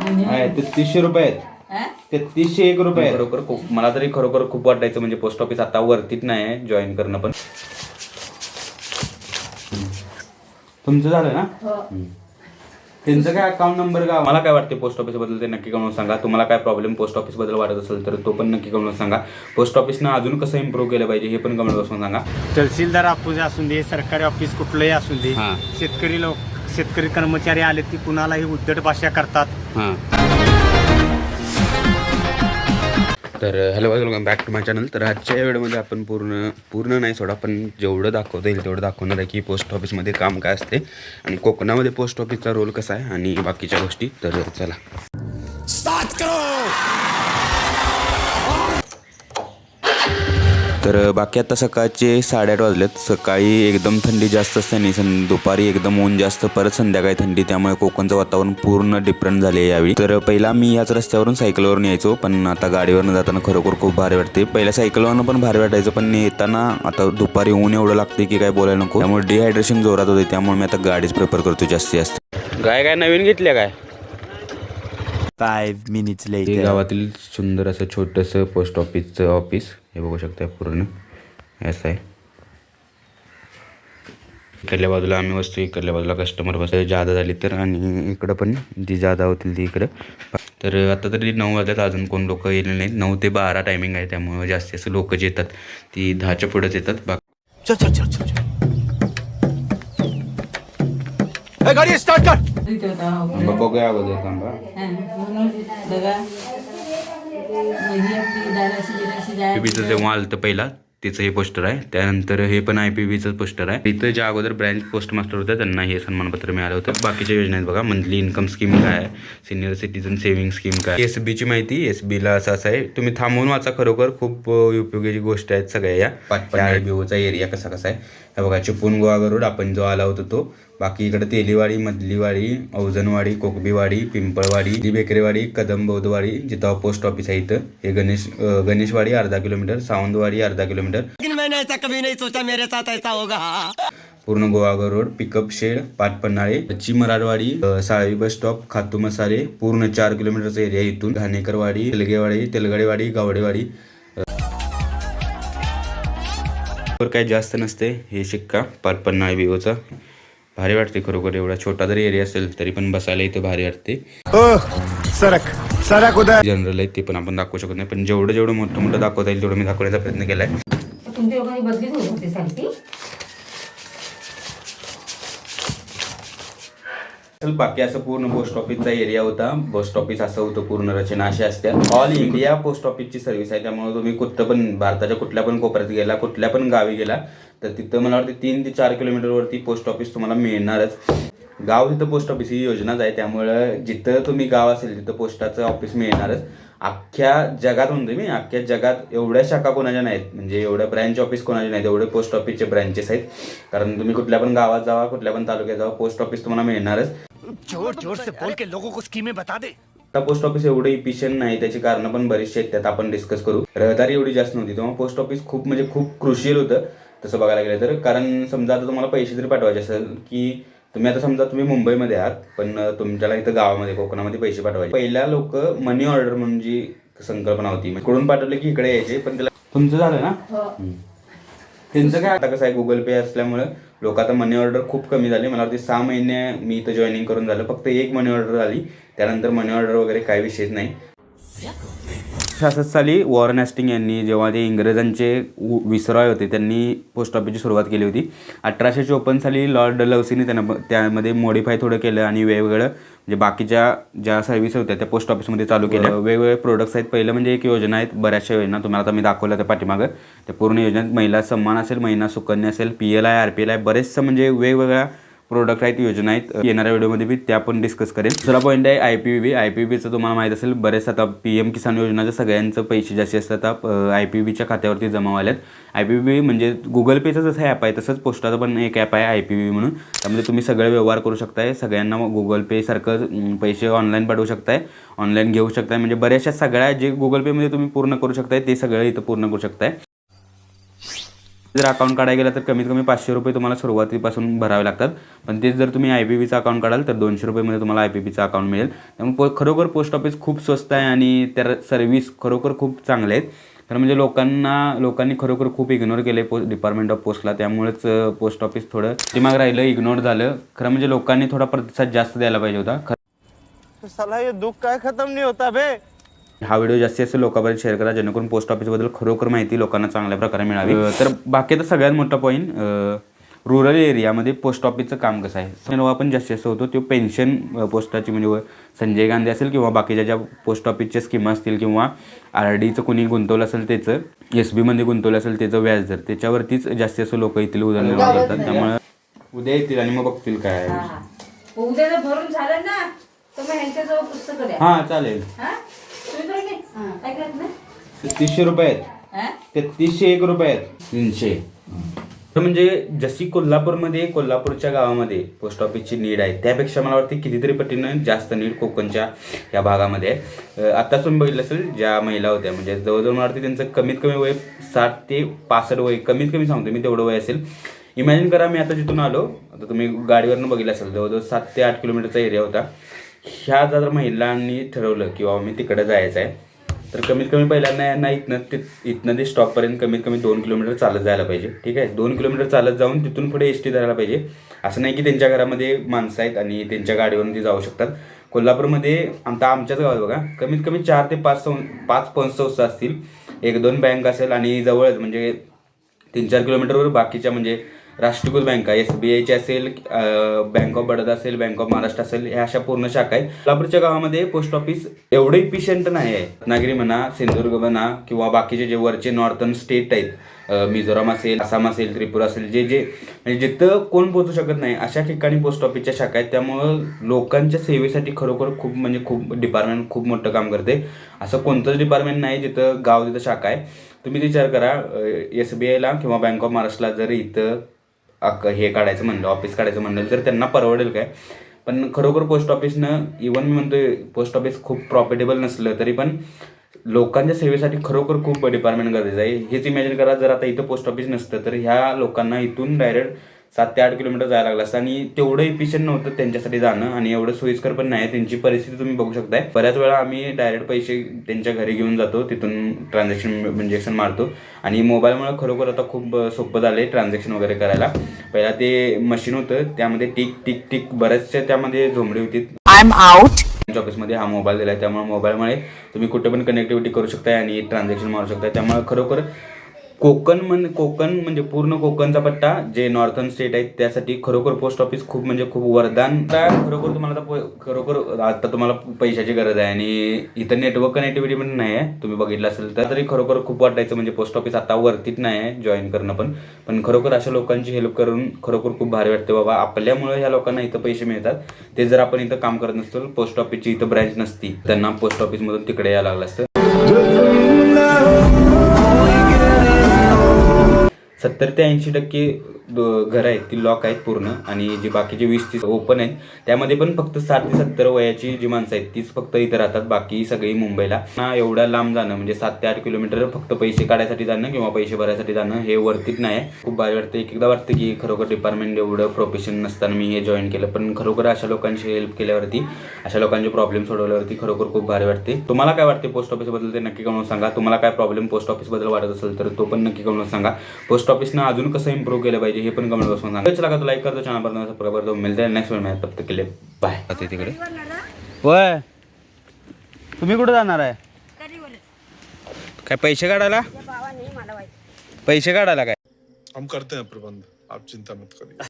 आहे तेहतीसशे रुपये आहेत? तेहतीसशे एक रुपये आहेत. खरोखर खूप मला तरी खरोखर खूप वाटायचं म्हणजे पोस्ट ऑफिस आता वरतीच नाही जॉईन करणं पण तुमचं झालं ना हो. त्यांचं काय अकाउंट नंबर का मला काय वाटते पोस्ट ऑफिसबद्दल ते नक्की कळून सांगा तुम्हाला काय प्रॉब्लेम पोस्ट ऑफिसबद्दल वाटत असेल तर तो पण नक्की कळून सांगा पोस्ट ऑफिसनं अजून कसं इम्प्रूव्ह केलं पाहिजे हे पण कमेंट बसून सांगा तहसीलदार ऑफिस असू दे सरकारी ऑफिस कुठलंही असू दे हां. शेतकरी लोक शेतकरी कर्मचारी आले की कुणालाही उद्धट भाषा करतात. हां. तर hello welcome back to my channel तर आजच्या या व्हिडिओमध्ये आपण पूर्ण पूर्ण नाही सोडा पण जेवढं दाखवता येईल तेवढं दाखवणार आहे की पोस्ट ऑफिसमध्ये काम काय असते आणि कोकणामध्ये पोस्ट ऑफिसचा रोल कसा आहे आणि बाकीच्या गोष्टी. तर चला. तर बाकी आता सकाळचे साडेआठ वाजलेत. सकाळी एकदम थंडी जास्त असते आणि सं दुपारी एकदम ऊन जास्त परत संध्याकाळी थंडी त्यामुळे कोकणचं वातावरण पूर्ण डिफरंट झाले यावेळी. तर पहिला मी याच रस्त्यावरून सायकलवरून यायचो पण आता गाडीवरून जाताना खरोखर खूप भारी वाटते. पहिल्या सायकलवरनं पण भारी वाटायचं पण येताना आता दुपारी ऊन एवढं लागते की काय बोलायला नको. त्यामुळे डिहायड्रेशन जोरात होते त्यामुळे मी आता गाडीच प्रिफर करतो जास्तीत जास्त. गाय काय नवीन घेतल्या काय? Five minutes हे. गावातील सुंदर असं छोटंसं पोस्ट ऑफिसचं ऑफिस हे बघू शकता पूर्ण. हे असं आहे. इकडल्या बाजूला आम्ही बसतो इकडल्या बाजूला कस्टमर बसतो. जादा झाली तर आणि इकडं पण जी जादा होतील ती इकडं. तर आता तरी नऊ वाजल्यात अजून कोण लोक येले नाहीत. नऊ ते बारा टायमिंग आहे त्यामुळे जास्ती असं लोक जे येतात ती दहाच्या पुढेच येतात. बाकी चल चल चल चल. ए, गाडी स्टार्ट कर. हो. बघूया अगोदर थांबा. पीबीचं जेव्हा आलं पहिला तिचं हे पोस्टर आहे. त्यानंतर हे पण आय पी बीचं पोस्टर आहे. इथं ज्या अगोदर ब्रँच पोस्ट मास्टर होत्या त्यांना हे सन्मानपत्र मिळालं होतं. बाकीच्या योजना आहेत बघा. मंथली इन्कम स्कीम काय आहे? सिनियर सिटीजन सेव्हिंग स्कीम काय एस बीची माहिती एस बीला असं असं आहे. तुम्ही थांबवून वाचा खरोखर. खूप अ, उपयोगी गोष्टी आहेत सगळ्या या. पाचपा बिओचा एरिया कसा कसा आहे? हे बघा चिपळूण गोवा रोड आपण जो आला होता तो. बाकी इकडे तेलीवाडी मधलीवाडी औजनवाडी कोकबीवाडी पिंपळवाडी दी बेकरेवाडी कदम बौद्धवाडी जिथं पोस्ट ऑफिस आहे इथं. हे गणेश गणेशवाडी अर्धा किलोमीटर सावंतवाडी अर्धा किलोमीटर. सोचा मेरे साथ ऐसा होगा पूर्ण गोवागर रोड पिकअप शेड पाटपन्हाळे ची मराठवाडी साळवी बस स्टॉप खातू मसाले पूर्ण चार किलोमीटरचा एरिया इथून. घाणेकरवाडी तेलगेवाडी तेलगडेवाडी गावडेवाडी. अ, काही जास्त नसते हे शिक्का पाटपन्हाळे बिओचा भारी वाटते खरोखर एवढा. छोटा जरी एरिया असेल तरी पण बसायला इथं भारी वाटते. सरक सरक उधर जनरल आहे ते पण आपण दाखवू शकत नाही पण जेवढं जेवढं मोठं मोठं दाखवता येईल तेवढं मी दाखवण्याचा प्रयत्न केलाय. तुमच्या लोकांनी बदलीच होत होती सारखी. तर बाकी असं पूर्ण पोस्ट ऑफिसचा एरिया होता. पोस्ट ऑफिस असं होतं पूर्ण रचना अशी असत्या. ऑल इंडिया पोस्ट ऑफिसची सर्व्हिस आहे त्यामुळे तुम्ही कुठं पण भारताच्या कुठल्या पण कोपऱ्यात गेला कुठल्या पण गावी गेला तर तिथं मला वाटतं तीन ते चार किलोमीटरवरती पोस्ट ऑफिस तुम्हाला मिळणारच. गाव तिथं पोस्ट ऑफिस ही योजनाच आहे त्यामुळं जिथं तुम्ही गाव असेल तिथं पोस्टाचं ऑफिस मिळणारच. अख्ख्या जगात म्हणतो मी अख्ख्या जगात एवढ्या शाखा कोणाच्या नाहीत म्हणजे एवढ्या ब्रँच ऑफिस कोणाच्या नाहीत एवढे पोस्ट ऑफिसचे ब्रँचेस आहेत. कारण तुम्ही कुठल्या पण गावात जावा कुठल्या पण तालुक्यात जावा पोस्ट ऑफिस तुम्हाला मिळणारच. जोर जोर से बोल के लोगों को स्कीमें बता दे. आता पोस्ट ऑफिस एवढं इफिशियंट नाही त्याची कारणं पण बरीचशी आहेत त्यात आपण डिस्कस करू. रहदारी एवढी जास्त नव्हती तेव्हा पोस्ट ऑफिस खूप म्हणजे खूप क्रुशियल होतं. तसं बघायला गेलं तर. कारण समजा आता तुम्हाला पैसे जरी पाठवायचे असेल की तुम्ही आता समजा तुम्ही मुंबईमध्ये आहात पण तुमच्याला इथं गावामध्ये कोकणामध्ये पैसे पाठवायचे. पहिल्या लोक मनी ऑर्डर म्हणून जी संकल्पना होती इकडून पाठवले की इकडे यायचे पण त्याला तुमचं झालं ना? हो. त्यांचं काय आता कसं आहे गुगल पे असल्यामुळे लोक आता मनी ऑर्डर खूप कमी झाली. मला वाटते सहा महिने मी इथं जॉईनिंग करून झालं. फक्त एक मनी ऑर्डर आली. त्यानंतर मनी ऑर्डर वगैरे काही विषयच नाही. सहासष्ट साली वॉरन हॅस्टिंग यांनी जेव्हा ते इंग्रजांचे विसरॉय होते त्यांनी पोस्ट ऑफिसची सुरुवात केली होती. अठराशे चोपन्न साली लॉर्ड लवसीने त्यांना त्यामध्ये मॉडिफाय थोडं केलं आणि वेगवेगळं म्हणजे बाकीच्या ज्या सर्व्हिस होत्या त्या पोस्ट ऑफिसमध्ये चालू केल्या. वेगवेगळे प्रोडक्ट्स आहेत. पहिलं म्हणजे एक योजना आहेत बऱ्याचशा योजना. तुम्हाला आता मी दाखवल्या त्या पाठीमागं. त्या पूर्ण योजनेत महिला सन्मान असेल महिला सुकन्या असेल P L I R P L I बरेचसं म्हणजे वेगवेगळ्या प्रोडक्ट आहेत योजना आहेत. येणाऱ्या व्हिडिओमध्ये मी त्या पण डिस्कस करेन. दुसरा पॉईंट आहे I P B I P बीचं तुम्हाला माहीत असेल बरेच आता पी एम किसान योजनाचं सगळ्यांचं पैसे जास्ती असतात. आता आय पी बीच्या खात्यावरती जमा व्हायला आय पी बी म्हणजे गुगल पेचं जसं ॲप आहे तसंच पोस्टाचं पण एक ॲप आहे आय पी बी म्हणून. त्यामध्ये तुम्ही सगळे व्यवहार करू शकताय. सगळ्यांना गुगल पे सारखं पैसे ऑनलाईन पाठवू शकताय. ऑनलाईन घेऊ शकताय. म्हणजे बऱ्याचशा सगळ्या जे गुगल पेमध्ये तुम्ही पूर्ण करू शकताय ते सगळं इथं पूर्ण करू शकताय. जर अकाउंट काढायला गेलं तर कमीत कमी पाचशे रुपये तुम्हाला सुरुवातीपासून भरावे लागतात. पण तेच जर तुम्ही आय पी बीचं अकाउंट काढाल तर दोनशे रुपयेमध्ये तुम्हाला आय पी बीचं अकाउंट मिळेल. त्यामुळे पो खरोखर पोस्ट ऑफिस खूप स्वस्त आहे आणि त्या सर्व्हिस खरोखर खूप चांगले आहेत. तर म्हणजे लोकांना लोकांनी खरोखर खूप इग्नोर केले पो डिपार्टमेंट ऑफ पोस्टला त्यामुळेच पोस्ट ऑफिस थोडं दिमाग राहिलं इग्नोर झालं. खरं म्हणजे लोकांनी थोडा प्रतिसाद जास्त द्यायला पाहिजे होता. खरं साला ये दुख का होता बे हा व्हिडिओ जास्तीत जास्त लोकांपर्यंत शेअर करा जेणेकरून पोस्ट ऑफिसबद्दल खरोखर माहिती लोकांना चांगल्या प्रकारे मिळावी. तर बाकीचा सगळ्यात मोठा पॉईंट रुरल एरियामध्ये पोस्ट ऑफिसचं काम कसं आहे? जेव्हा आपण जास्तीत जास्त होतो तो पेन्शन पोस्टाची म्हणजे संजय गांधी असेल किंवा बाकीच्या ज्या पोस्ट ऑफिसच्या स्कीम असतील किंवा आर डीचं कोणी गुंतवलं असेल त्याचं एस बीमध्ये गुंतवलं असेल त्याचं व्याजदर त्याच्यावरतीच जास्तीत जास्त लोक येथील उदाहरण करतात. त्यामुळे उद्या येतील आणि मग बघतील काय आहे. उद्या भरून झालं ना तर मग ह्यांच्याजवळ पुस्तकं द्या. हां चालेल. तीसशे रुपये आहेत. हा? तेहतीसशे एक रुपये आहेत. तीनशे. तर म्हणजे जशी कोल्हापूरमध्ये कोल्हापूरच्या गावामध्ये पोस्ट ऑफिसची नीड आहे त्यापेक्षा मला वाटते कितीतरी पटीनं जास्त नीड कोकणच्या या भागामध्ये आहे. आत्ताच तुम्ही बघितलं असेल ज्या महिला होत्या म्हणजे जवळजवळ मला वाटते त्यांचं कमीत कमी वय साठ ते पासष्ट वय कमीत कमी सांगतो मी तेवढं वय असेल. इमॅजिन करा मी आता जिथून आलो आता तुम्ही गाडीवरनं बघितलं असेल जवळजवळ सात ते आठ किलोमीटरचा एरिया होता. ह्या जर महिलांनी ठरवलं की बाबा मी तिकडे जायचं आहे तर कमीत कमी पहिल्यांदा यांना इथनं ते इथनं ते स्टॉपपर्यंत कमीत कमी दोन किलोमीटर चालत जायला पाहिजे ठीक आहे? दोन किलोमीटर चालत जाऊन तिथून पुढे एस टी धरायला पाहिजे. असं नाही की त्यांच्या घरामध्ये माणसं आहेत आणि त्यांच्या गाडीवरून ते जाऊ शकतात. कोल्हापूरमध्ये आमचा आमच्याच गावात बघा कमीत कमी चार ते पाच सं पाच पणसंस्था असतील. एक दोन बँक असेल आणि जवळच म्हणजे तीन चार किलोमीटरवर बाकीच्या म्हणजे राष्ट्रीयकृत बँका एस बी आयची असेल बँक ऑफ बडोदा असेल बँक ऑफ महाराष्ट्र असेल ह्या अशा पूर्ण शाखा आहेत. कोल्हापूरच्या गावामध्ये पोस्ट ऑफिस एवढं इफिशियंट नाही आहे. रत्नागिरी म्हणा सिंधुदुर्ग म्हणा किंवा बाकीचे जे वरचे नॉर्थन स्टेट आहेत मिझोराम असेल आसाम असेल त्रिपुरा असेल जे जे म्हणजे जिथं कोण पोहोचू शकत नाही अशा ठिकाणी पोस्ट ऑफिसच्या शाखा आहेत. त्यामुळं लोकांच्या सेवेसाठी खरोखर खूप म्हणजे खूप डिपार्टमेंट खूप मोठं काम करते. असं कोणतंच डिपार्टमेंट नाही जिथं गाव तिथं शाखा आहे. तुम्ही विचार करा एस बी आयला किंवा बँक ऑफ महाराष्ट्रला जर इथं अक हे काढायचं म्हणलं ऑफिस काढायचं म्हणलं तर त्यांना परवडेल काय? पण खरोखर पोस्ट ऑफिसनं इवन मी म्हणतोय पोस्ट ऑफिस खूप प्रॉफिटेबल नसलं तरी पण लोकांच्या सेवेसाठी खरोखर खूप डिपार्टमेंट गरजेचं आहे. हेच इमॅजिन करा जर आता इथं पोस्ट ऑफिस नसतं तर ह्या लोकांना इथून डायरेक्ट सात ते आठ किलोमीटर जायला लागलं असतं आणि तेवढं इफिशियंट नव्हतं त्यांच्यासाठी जाणं आणि एवढं सोयीस्कर पण नाही. त्यांची परिस्थिती तुम्ही बघू शकताय. बऱ्याच वेळा आम्ही डायरेक्ट पैसे त्यांच्या घरी घेऊन जातो. तिथून ट्रान्झॅक्शन म्हणजे मारतो. आणि मोबाईलमुळे खरोखर आता खूप सोपं झालं आहे ट्रान्झॅक्शन वगैरे करायला. पहिला ते मशीन होतं. त्यामध्ये टिक टिक टिक बऱ्याचशा त्यामध्ये झोंबडी होती. त्यांच्या ऑफिसमध्ये हा मोबाईल दिला आहे त्यामुळे मोबाईलमुळे तुम्ही कुठे पण कनेक्टिव्हिटी करू शकताय आणि ट्रान्झॅक्शन मारू शकताय. त्यामुळे खरोखर कोकण म्हण कोकण म्हणजे पूर्ण कोकणचा पट्टा जे नॉर्थर्न स्टेट आहेत त्यासाठी खरोखर पोस्ट ऑफिस खूप म्हणजे खूप वरदान. खरोखर तुम्हाला आता खरोखर आता तुम्हाला पैशाची गरज आहे आणि इथं नेटवर्क कनेक्टिव्हिटी पण नाही आहे. तुम्ही बघितलं असेल तर तरी खरोखर खूप वाटायचं म्हणजे पोस्ट ऑफिस आता वरतीच नाही आहे जॉईन करणं पण. पण खरोखर अशा लोकांची हेल्प करून खरोखर खूप भारी वाटते बाबा. आपल्यामुळे ह्या लोकांना इथं पैसे मिळतात. ते जर आपण इथं काम करत नसतो पोस्ट ऑफिसची इथं ब्रँच नसती त्यांना पोस्ट ऑफिसमधून तिकडे यायला लागलं असतं. सत्तर ते ऐंशी टक्के घरं आहेत ती लॉक आहेत पूर्ण आणि जे बाकीचे वीस तीस ओपन आहेत त्यामध्ये पण फक्त साठ ते सत्तर वयाची जी माणसं आहेत तीच फक्त इथं राहतात बाकी सगळी मुंबईला. ना एवढ्या लांब जाणं म्हणजे सात ते आठ किलोमीटर फक्त पैसे काढायसाठी जाणं किंवा पैसे भरायसाठी जाणं हे वरतीच नाही आहे. खूप भारी वाटतं. एक एकदा वाटतं की खरोखर डिपार्टमेंट एवढं प्रोफेशन नसताना मी हे जॉईन केलं पण खरोखर अशा लोकांशी हेल्प केल्यावरती अशा लोकांचे प्रॉब्लेम सोडवल्यावरती खरोखर खूप भारी वाटते. तुम्हाला काय वाटते? पोस्ट ऑफिसबद्दल ते नक्की कळून सांगा. तुम्हाला काय प्रॉब्लेम पोस्ट ऑफिसबद्दल वाटत असेल तर तो पण नक्की कळून सांगा. पोस्ट ऑफिसनं अजून कसं इम्प्रूव्ह केलं पाहिजे हे पण कमेंट बसून सांगा. चला का तो लाईक करतो चॅनल पर्यंत सबस्क्राईब करतो मिळते नेक्स्ट वेळ तब तक केले बाय तिकडे होय तुम्ही कुठे जाणार आहे? काय पैसे काढायला? पैसे काढायला काय? हम करते हैं प्रबंध. आप चिंता मत करिए.